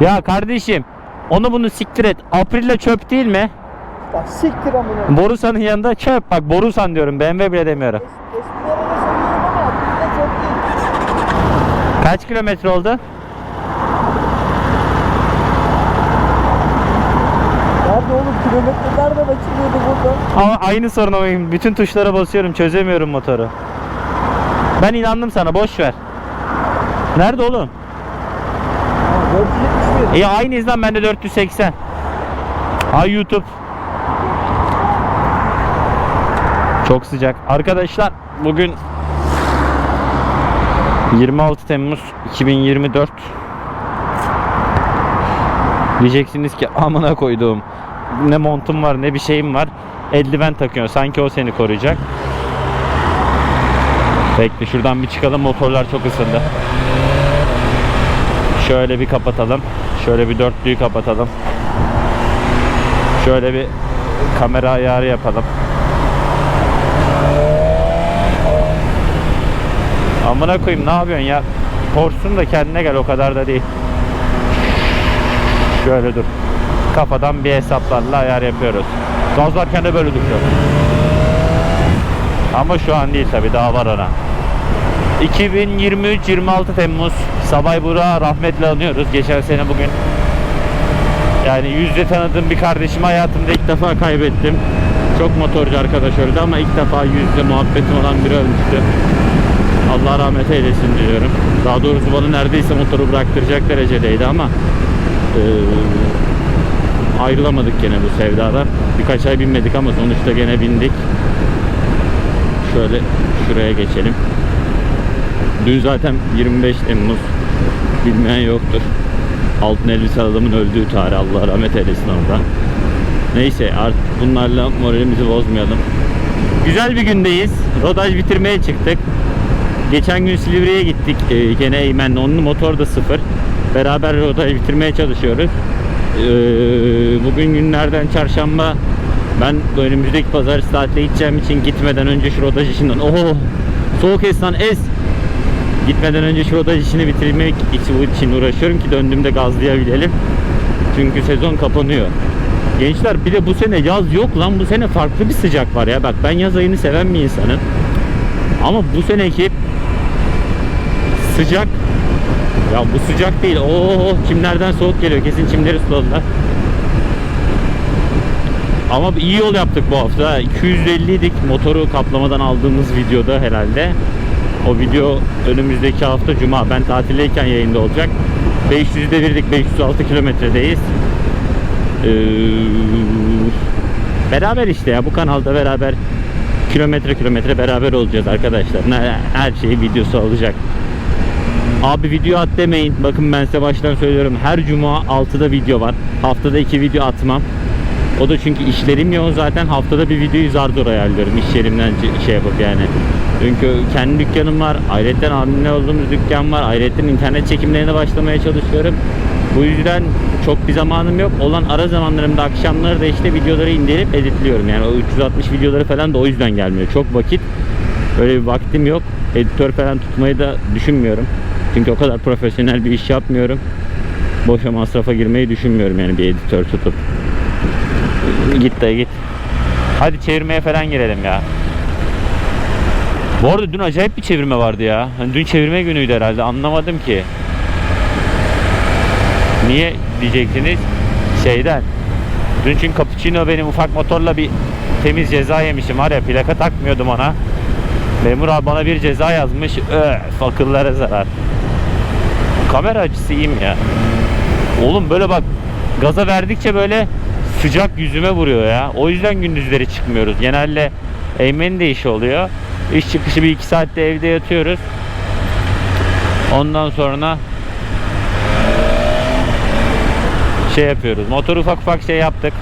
Ya kardeşim onu bunu siktir et. Aprilia çöp değil mi? Ya siktir amına. Borusan'ın yanında çöp. Bak Borusan diyorum. BMW bile demiyorum. Es- Eski arada sanıyorum ama aklımda çok değil. Kaç kilometre oldu? Nerede oğlum kilometre nereden açılıyordu burada? Ama aynı sorun ama bütün tuşlara basıyorum çözemiyorum motoru. Ben inandım sana boş ver. Nerede oğlum? Ha, 471. İyi aynı izlen bende 480. Ay YouTube. Çok sıcak. Arkadaşlar bugün 26 Temmuz 2024. Diyeceksiniz ki amına koyduğum ne montum var ne bir şeyim var. Eldiven takıyorsun sanki o seni koruyacak. Bekle şuradan bir çıkalım motorlar çok ısındı. Şöyle bir kapatalım. Şöyle bir dörtlüyü kapatalım. Şöyle bir kamera ayarı yapalım. Amına koyayım ne yapıyorsun ya? Korksun da kendine gel o kadar da değil. Şöyle dur. Kafadan bir hesaplarla ayar yapıyoruz. Gazlarken de böyle duruyor. Ama şu an değil tabi daha var ona. 2023 26 Temmuz Sabay Burak'ı rahmetle anıyoruz. Geçen sene bugün yani yüzde tanıdığım bir kardeşimi hayatımda ilk defa kaybettim. Çok motorcu arkadaş öldü ama ilk defa yüzde muhabbetim olan biri ölmüştü. Allah rahmet eylesin diliyorum. Daha doğrusu bana neredeyse motoru bıraktıracak derecedeydi ama eee, ayrılamadık gene bu sevdadan. Birkaç ay binmedik ama sonuçta gene bindik. Şöyle şuraya geçelim. Dün zaten 25 Temmuz bilmeyen yoktur. Altın elbise adamın öldüğü tarih Allah rahmet eylesin orada. Neyse artık bunlarla moralimizi bozmayalım. Güzel bir gündeyiz. Rodaj bitirmeye çıktık. Geçen gün Silivri'ye gittik. Ee, gene Eymen'le onun motor da sıfır. Beraber rodaj bitirmeye çalışıyoruz. Ee, bugün günlerden çarşamba. Ben önümüzdeki pazartesi tatile gideceğim için gitmeden önce şu rodaj işinden oho soğuk es lan es Gitmeden önce şu rodaj işini bitirmek için uğraşıyorum ki döndüğümde gazlayabilelim. Çünkü sezon kapanıyor. Gençler bir de bu sene yaz yok lan bu sene farklı bir sıcak var ya. Bak ben yaz ayını seven bir insanım. Ama bu seneki sıcak ya bu sıcak değil. Oo çimlerden soğuk geliyor. Kesin çimleri suladılar. Ama iyi yol yaptık bu hafta. 250 idik motoru kaplamadan aldığımız videoda herhalde. O video önümüzdeki hafta Cuma. Ben tatildeyken yayında olacak. 500'de birdik. 506 kilometredeyiz. Ee, beraber işte ya bu kanalda beraber kilometre kilometre beraber olacağız arkadaşlar. Her şeyi videosu olacak. Abi video at demeyin. Bakın ben size baştan söylüyorum. Her cuma 6'da video var. Haftada 2 video atmam. O da çünkü işlerim yoğun zaten haftada bir videoyu zar zor ayarlıyorum iş yerimden şey yapıp yani. Çünkü kendi dükkanım var, ayrıca hamile olduğumuz dükkan var, ayrıca internet çekimlerine başlamaya çalışıyorum. Bu yüzden çok bir zamanım yok. Olan ara zamanlarımda akşamları da işte videoları indirip editliyorum. Yani o 360 videoları falan da o yüzden gelmiyor. Çok vakit, öyle bir vaktim yok. Editör falan tutmayı da düşünmüyorum. Çünkü o kadar profesyonel bir iş yapmıyorum. Boşa masrafa girmeyi düşünmüyorum yani bir editör tutup. Git dayı git. Hadi çevirmeye falan girelim ya. Bu arada dün acayip bir çevirme vardı ya. Hani dün çevirme günüydü herhalde. Anlamadım ki. Niye diyeceksiniz? Şeyden. Dün çünkü Cappuccino benim ufak motorla bir temiz ceza yemişim var ya plaka takmıyordum ona. Memur abi bana bir ceza yazmış. Öf akıllara zarar. Kamera açısı iyiyim ya. Oğlum böyle bak gaza verdikçe böyle sıcak yüzüme vuruyor ya. O yüzden gündüzleri çıkmıyoruz. Genelde Eymen'in de işi oluyor. İş çıkışı bir iki saatte evde yatıyoruz. Ondan sonra şey yapıyoruz. Motor ufak ufak şey yaptık.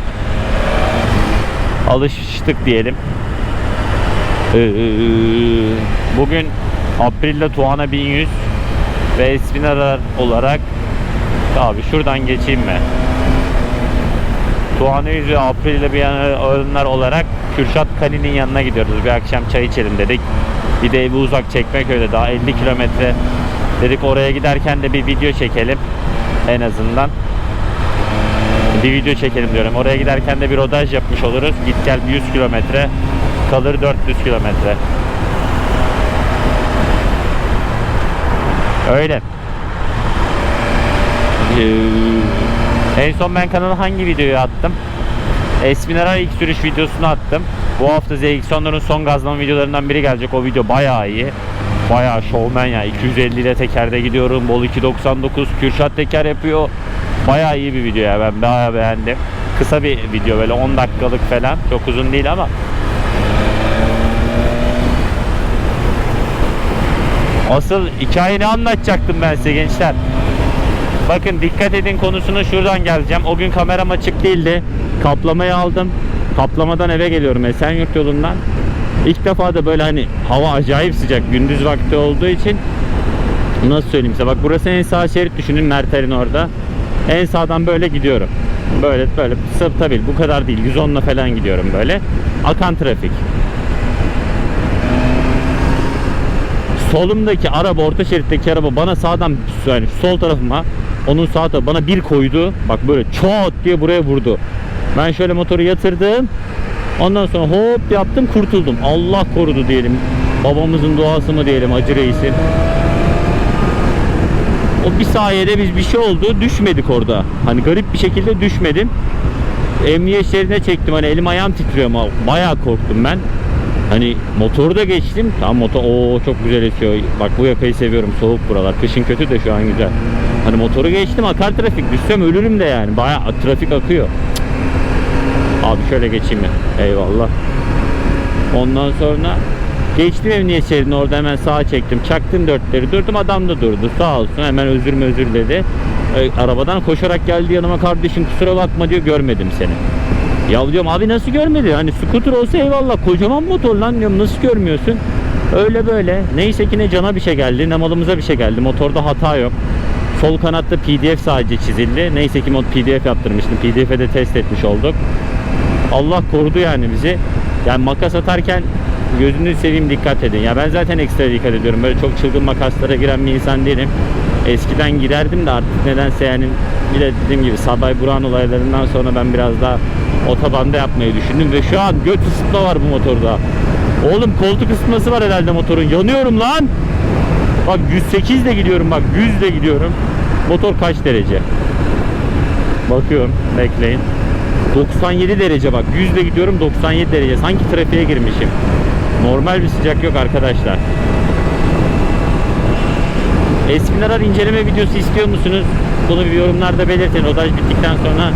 Alıştık diyelim. Ee, bugün Aprilia Tuana 1100 ve Espinara olarak abi şuradan geçeyim mi? Tuana 100 ve Aprilia bir yanlar olarak Kürşat Kali'nin yanına gidiyoruz. Bir akşam çay içelim dedik. Bir de evi uzak Çekmeköy'de daha 50 kilometre dedik oraya giderken de bir video çekelim. En azından bir video çekelim diyorum. Oraya giderken de bir rodaj yapmış oluruz. Git gel 100 kilometre kalır 400 kilometre. Öyle. Ee, en son ben kanala hangi videoyu attım? Esminara ilk sürüş videosunu attım. Bu hafta ZX-10'ların son gazlama videolarından biri gelecek. O video bayağı iyi. Bayağı şovmen ya. 250 ile tekerde gidiyorum. Bol 299 Kürşat teker yapıyor. Bayağı iyi bir video ya. Ben bayağı beğendim. Kısa bir video böyle 10 dakikalık falan. Çok uzun değil ama. Asıl hikayeni anlatacaktım ben size gençler. Bakın dikkat edin konusuna şuradan geleceğim. O gün kameram açık değildi. Kaplamayı aldım. Kaplamadan eve geliyorum Esenyurt yolundan. İlk defa da böyle hani hava acayip sıcak gündüz vakti olduğu için nasıl söyleyeyim size bak burası en sağ şerit düşünün Merter'in orada. En sağdan böyle gidiyorum. Böyle böyle sırf tabii bu kadar değil 110'la falan gidiyorum böyle. Akan trafik. solumdaki araba orta şeritteki araba bana sağdan yani sol tarafıma onun sağ tarafı bana bir koydu. Bak böyle çat diye buraya vurdu. Ben şöyle motoru yatırdım. Ondan sonra hop yaptım kurtuldum. Allah korudu diyelim. Babamızın duası mı diyelim Hacı Reis'in. O bir sayede biz bir şey oldu düşmedik orada. Hani garip bir şekilde düşmedim. Emniyet şeridine çektim hani elim ayağım titriyor ama bayağı korktum ben. Hani motoru da geçtim. Tam motor o çok güzel esiyor. Bak bu yakayı seviyorum. Soğuk buralar. Kışın kötü de şu an güzel. Hani motoru geçtim akar trafik. Düşsem ölürüm de yani. Bayağı trafik akıyor. Abi şöyle geçeyim mi? Eyvallah. Ondan sonra geçtim emniyet şeridine orada hemen sağa çektim. Çaktım dörtleri durdum adam da durdu. Sağ olsun hemen özür mü özür dedi. E, arabadan koşarak geldi yanıma kardeşim kusura bakma diyor görmedim seni. Ya diyorum abi nasıl görmedi? Hani scooter olsa eyvallah kocaman motor lan diyorum nasıl görmüyorsun? Öyle böyle. Neyse ki ne cana bir şey geldi ne malımıza bir şey geldi. Motorda hata yok. Sol kanatta PDF sadece çizildi. Neyse ki mod PDF yaptırmıştım. PDF'e de test etmiş olduk. Allah korudu yani bizi. Yani makas atarken gözünü seveyim dikkat edin. Ya ben zaten ekstra dikkat ediyorum. Böyle çok çılgın makaslara giren bir insan değilim. Eskiden girerdim de artık nedense yani bir de dediğim gibi Sabay Buran olaylarından sonra ben biraz daha otobanda yapmayı düşündüm ve şu an göt ısıtma var bu motorda. Oğlum koltuk ısıtması var herhalde motorun. Yanıyorum lan. Bak 108 de gidiyorum bak 100 de gidiyorum. Motor kaç derece? Bakıyorum bekleyin. 97 derece bak 100 de gidiyorum 97 derece. Sanki trafiğe girmişim. Normal bir sıcak yok arkadaşlar. Esminarar inceleme videosu istiyor musunuz? Bunu bir yorumlarda belirtin. Rodaj bittikten sonra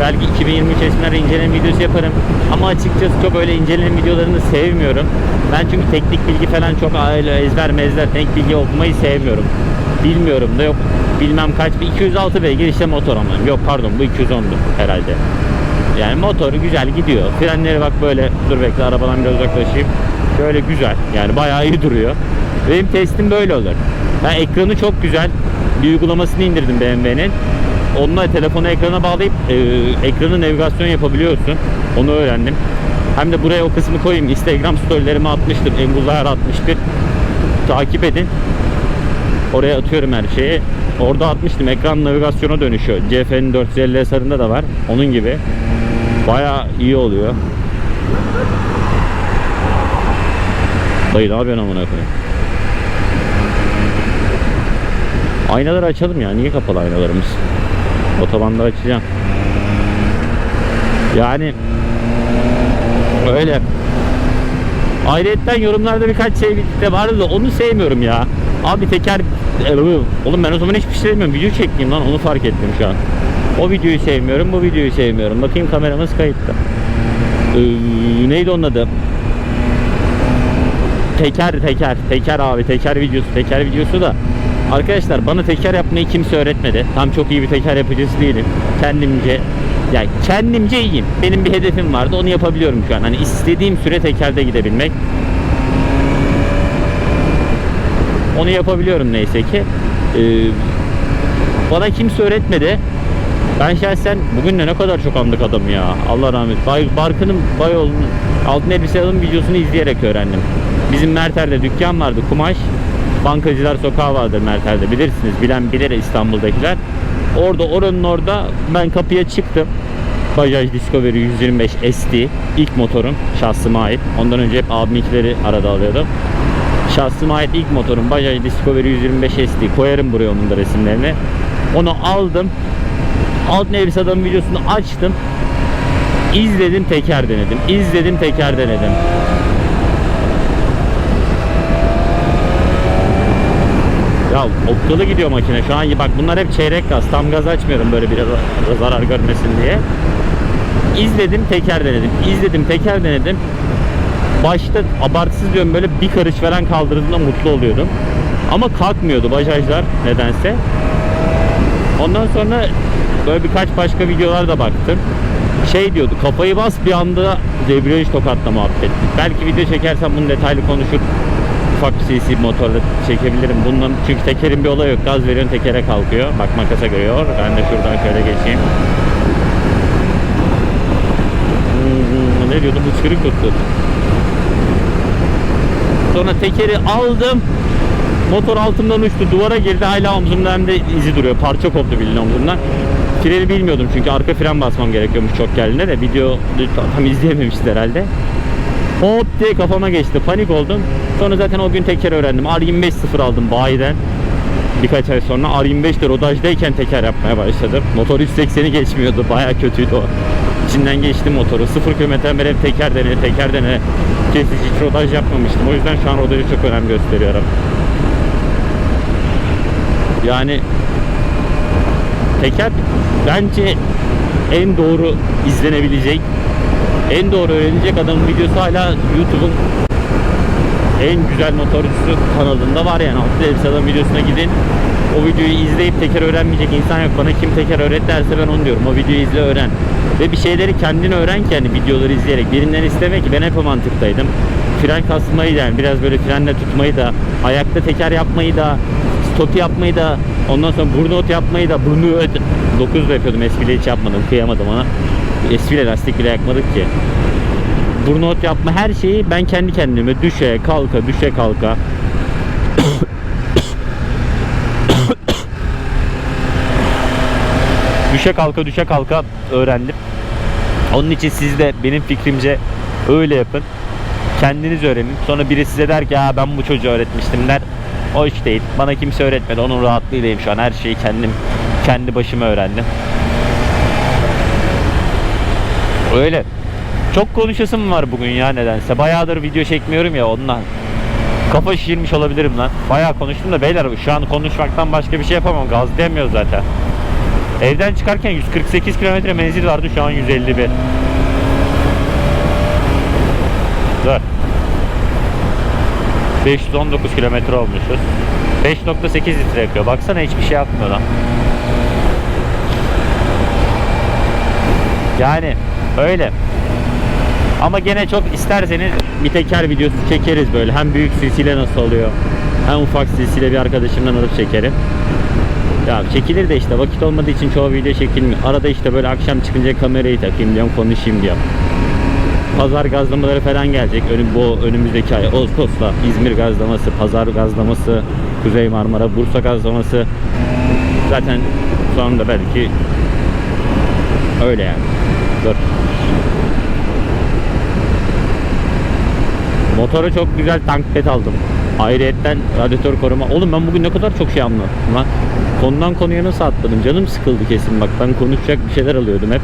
belki 2023 Esminarar inceleme videosu yaparım. Ama açıkçası çok öyle inceleme videolarını sevmiyorum. Ben çünkü teknik bilgi falan çok ezber mezler teknik bilgi okumayı sevmiyorum. Bilmiyorum da yok bilmem kaç bir 206 beygir işte motor ama yok pardon bu 210'du herhalde. Yani motoru güzel gidiyor. Frenleri bak böyle dur bekle arabadan biraz uzaklaşayım. Şöyle güzel yani bayağı iyi duruyor. Benim testim böyle olur. Ben ekranı çok güzel. Bir uygulamasını indirdim BMW'nin. Onunla telefonu ekrana bağlayıp e, ekranı navigasyon yapabiliyorsun. Onu öğrendim. Hem de buraya o kısmı koyayım. Instagram storylerime atmıştım. Engulzahar 61. Takip edin. Oraya atıyorum her şeyi. Orada atmıştım. Ekran navigasyona dönüşüyor. CF'nin 450 sarında da var. Onun gibi. Baya iyi oluyor. Dayı ne yapıyorsun amına koyayım? Aynaları açalım ya. Niye kapalı aynalarımız? Otobanda açacağım. Yani öyle. Ayrıyetten yorumlarda birkaç şey de vardı da onu sevmiyorum ya. Abi teker e, oğlum ben o zaman hiçbir şey sevmiyorum. Video çekmeyeyim lan onu fark ettim şu an. O videoyu sevmiyorum, bu videoyu sevmiyorum. Bakayım kameramız kayıtta. Ee, neydi onun adı? Teker teker teker abi teker videosu teker videosu da Arkadaşlar bana teker yapmayı kimse öğretmedi. Tam çok iyi bir teker yapıcısı değilim. Kendimce yani kendimce iyiyim. Benim bir hedefim vardı. Onu yapabiliyorum şu an. Hani istediğim süre tekerde gidebilmek. Onu yapabiliyorum neyse ki. Ee, bana kimse öğretmedi. Ben şahsen bugün ne kadar çok andık adamı ya. Allah rahmet. Bay, Barkın'ın Bayoğlu'nun altın elbise alım videosunu izleyerek öğrendim. Bizim Merter'de dükkan vardı kumaş. Bankacılar sokağı vardır Merter'de bilirsiniz. Bilen bilir İstanbul'dakiler. Orada oranın orada ben kapıya çıktım. Bajaj Discovery 125 ST ilk motorum şahsıma ait. Ondan önce hep abiminkileri arada alıyordum. Şahsıma ait ilk motorum Bajaj Discovery 125 ST. Koyarım buraya onun da resimlerini. Onu aldım. Alt Nevris adamın videosunu açtım. İzledim teker denedim. İzledim teker denedim. Ya okkalı gidiyor makine. Şu an bak bunlar hep çeyrek gaz. Tam gaz açmıyorum böyle biraz zarar görmesin diye. İzledim teker denedim. İzledim teker denedim. Başta abartısız diyorum böyle bir karış falan kaldırdığımda mutlu oluyordum. Ama kalkmıyordu bajajlar nedense. Ondan sonra böyle birkaç başka videolar da baktım. Şey diyordu kafayı bas bir anda debriyaj tokatla muhabbet. Belki video çekersem bunu detaylı konuşur. Ufak bir CC motorla çekebilirim. Bundan çünkü tekerin bir olayı yok. Gaz veriyorsun tekere kalkıyor. Bak makasa görüyor. Ben de şuradan şöyle geçeyim. Hmm, ne diyordum? Hıçkırık tuttu. Sonra tekeri aldım. Motor altımdan uçtu. Duvara girdi. Hala omzumda hem de izi duruyor. Parça koptu bildiğin omzumdan. Freni bilmiyordum çünkü arka fren basmam gerekiyormuş çok geldiğinde de video tam izleyememişiz herhalde. Hop diye kafama geçti. Panik oldum. Sonra zaten o gün teker öğrendim. R25 sıfır aldım bayiden. Birkaç ay sonra R25'de rodajdayken teker yapmaya başladım. Motor 180'i geçmiyordu. Baya kötüydü o. İçinden geçtim motoru. Sıfır kilometreden beri teker dene, teker dene. Kesici hiç rodaj yapmamıştım. O yüzden şu an rodajı çok önem gösteriyorum. Yani teker bence en doğru izlenebilecek en doğru öğrenecek adamın videosu hala YouTube'un en güzel motorcusu kanalında var yani. Altı elbise adam videosuna gidin. O videoyu izleyip teker öğrenmeyecek insan yok. Bana kim teker öğret derse ben onu diyorum. O videoyu izle öğren. Ve bir şeyleri kendin öğren ki hani videoları izleyerek. Birinden isteme ki ben hep o mantıktaydım. Fren kasmayı da yani biraz böyle frenle tutmayı da, ayakta teker yapmayı da, stop yapmayı da, ondan sonra burnout yapmayı da, burnout 9 da yapıyordum. Eskiyle hiç yapmadım. Kıyamadım ona. Eskiyle lastik bile yakmadık ki burnout yapma her şeyi ben kendi kendime düşe kalka düşe kalka düşe kalka düşe kalka öğrendim. Onun için siz de benim fikrimce öyle yapın. Kendiniz öğrenin. Sonra biri size der ki ben bu çocuğa öğretmiştim der. O iş değil. Bana kimse öğretmedi. Onun rahatlığıylayım şu an. Her şeyi kendim kendi başıma öğrendim. Öyle. Çok konuşasım var bugün ya nedense. Bayağıdır video çekmiyorum ya ondan. Kafa şişirmiş olabilirim lan. Bayağı konuştum da beyler şu an konuşmaktan başka bir şey yapamam. Gaz demiyor zaten. Evden çıkarken 148 kilometre menzil vardı şu an 151. Dur. 519 kilometre olmuşuz. 5.8 litre yakıyor. Baksana hiçbir şey yapmıyor lan. Yani öyle. Ama gene çok isterseniz bir teker videosu çekeriz böyle. Hem büyük silsile nasıl oluyor hem ufak silsile bir arkadaşımdan alıp çekerim. Ya çekilir de işte vakit olmadığı için çoğu video çekilmiyor. Arada işte böyle akşam çıkınca kamerayı takayım diyorum konuşayım diyorum. Pazar gazlamaları falan gelecek. Önüm, bu önümüzdeki ay Ağustos'ta İzmir gazlaması, Pazar gazlaması, Kuzey Marmara, Bursa gazlaması. Zaten sonunda belki öyle yani. Dur. Motora çok güzel tank pet aldım. Ayrıyetten radyatör koruma. Oğlum ben bugün ne kadar çok şey anlattım lan. Konudan konuya nasıl atladım? Canım sıkıldı kesin bak. Ben konuşacak bir şeyler alıyordum hep.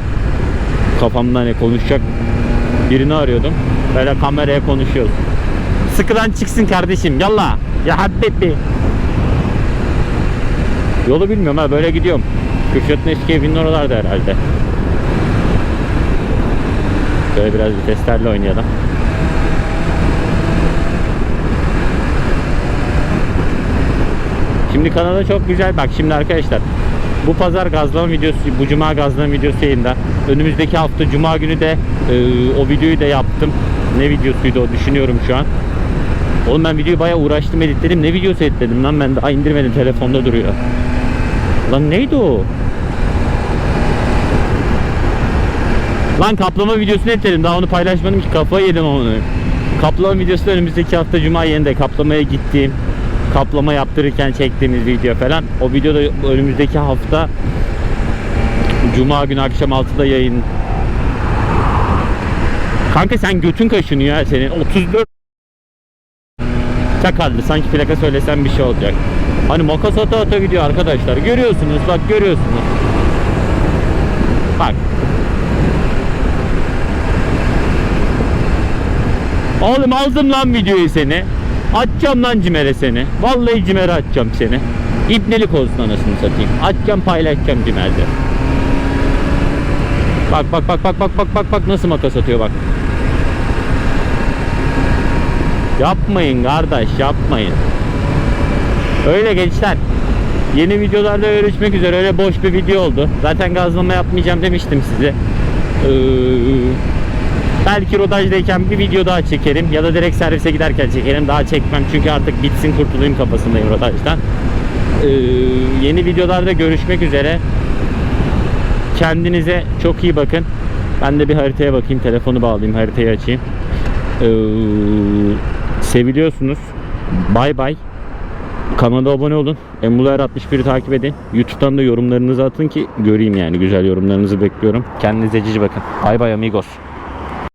Kafamda hani konuşacak birini arıyordum. Böyle kameraya konuşuyoruz. Sıkılan çıksın kardeşim. Yallah. Ya habibi. Yolu bilmiyorum ha böyle gidiyorum. Kürşat'ın eski evinin oralarda herhalde. Böyle biraz viteslerle oynayalım. Şimdi kanala çok güzel bak şimdi arkadaşlar bu pazar gazlama videosu bu cuma gazlama videosu yayında. Önümüzdeki hafta cuma günü de e, o videoyu da yaptım. Ne videosuydu o düşünüyorum şu an. Oğlum ben videoyu bayağı uğraştım editledim. Ne videosu editledim lan ben daha indirmedim telefonda duruyor. Lan neydi o? Lan kaplama videosunu editledim. Daha onu paylaşmadım ki. Kafayı yedim onu. Kaplama videosu önümüzdeki hafta cuma yerinde kaplamaya gittiğim kaplama yaptırırken çektiğimiz video falan. O videoda önümüzdeki hafta Cuma günü akşam 6'da yayın. Kanka sen götün kaşınıyor ya senin. 34 Çakallı sanki plaka söylesen bir şey olacak. Hani makas ata ata gidiyor arkadaşlar. Görüyorsunuz bak görüyorsunuz. Bak. Oğlum aldım lan videoyu seni. Atacağım lan cimere seni. Vallahi cimere atacağım seni. İbnelik olsun anasını satayım. Atacağım paylaşacağım cimerde. Bak bak bak bak bak bak bak bak nasıl makas atıyor bak. Yapmayın kardeş yapmayın. Öyle gençler. Yeni videolarda görüşmek üzere. Öyle boş bir video oldu. Zaten gazlama yapmayacağım demiştim size. Ee, belki rodajdayken bir video daha çekerim ya da direkt servise giderken çekerim. Daha çekmem çünkü artık bitsin kurtulayım kafasındayım rodajdan. Ee, yeni videolarda görüşmek üzere. Kendinize çok iyi bakın. Ben de bir haritaya bakayım. Telefonu bağlayayım. Haritayı açayım. Ee, seviliyorsunuz. Bay bay. Kanala abone olun. Embular 61'i takip edin. YouTube'dan da yorumlarınızı atın ki göreyim yani. Güzel yorumlarınızı bekliyorum. Kendinize cici bakın. Bay bay amigos.